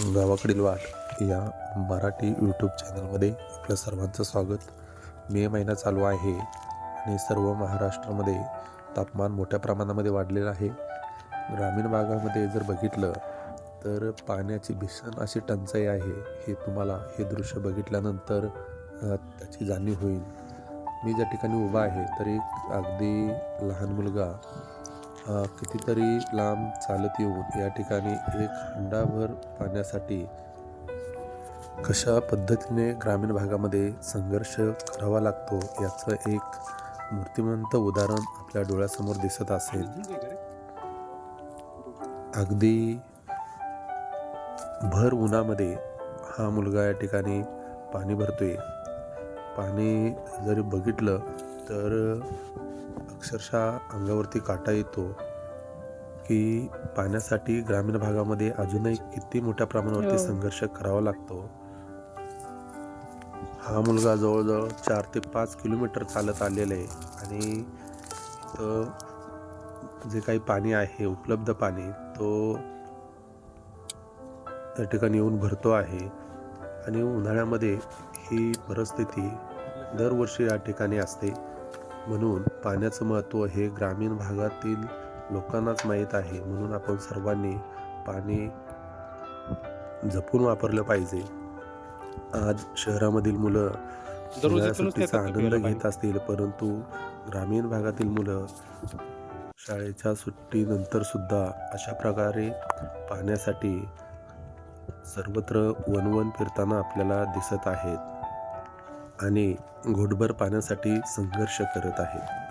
गावाकडील वाट या मराठी यूट्यूब चॅनलमध्ये आपलं सर्वांचं स्वागत. मे महिना चालू आहे आणि सर्व महाराष्ट्रामध्ये तापमान मोठ्या प्रमाणामध्ये वाढलेलं आहे. ग्रामीण भागामध्ये जर बघितलं तर पाण्याची भीषण अशी टंचाई आहे हे तुम्हाला हे दृश्य बघितल्यानंतर त्याची जाणीव होईल. मी ज्या ठिकाणी उभा आहे तर एक अगदी लहान मुलगा कितीतरी लांब चालत येऊन या ठिकाणी एक हंडाभर पाण्यासाठी कशा पद्धतीने ग्रामीण भागामध्ये संघर्ष करावा लागतो याचं एक मूर्तिमंत उदाहरण आपल्या डोळ्यासमोर दिसत असेल. अगदी भर उन्हामध्ये हा मुलगा या ठिकाणी पाणी भरतोय. पाणी जरी बघितलं तर अक्षरशः अंगावरती काटा येतो की पाण्यासाठी ग्रामीण भागामध्ये अजूनही किती मोठ्या प्रमाणावरती हो. संघर्ष करावा लागतो. हा मुलगा जवळजवळ चार ते पाच किलोमीटर चालत आलेला आहे आणि इथं जे काही पाणी आहे उपलब्ध पाणी तो त्या ठिकाणी येऊन भरतो आहे. आणि उन्हाळ्यामध्ये ही परिस्थिती दरवर्षी या ठिकाणी असते. म्हणून पाण्याचं महत्त्व हे ग्रामीण भागातील लोकांनाच माहीत आहे. म्हणून आपण सर्वांनी पाणी जपून वापरलं पाहिजे. आज शहरामधील मुलं सुट्टीचा आनंद घेत असतील परंतु ग्रामीण भागातील मुलं शाळेच्या सुट्टीनंतर सुद्धा अशा प्रकारे पाण्यासाठी सर्वत्र वनवन फिरताना आपल्याला दिसत आहेत. आणि घोटभर पाण्यासाठी संघर्ष करत आहेत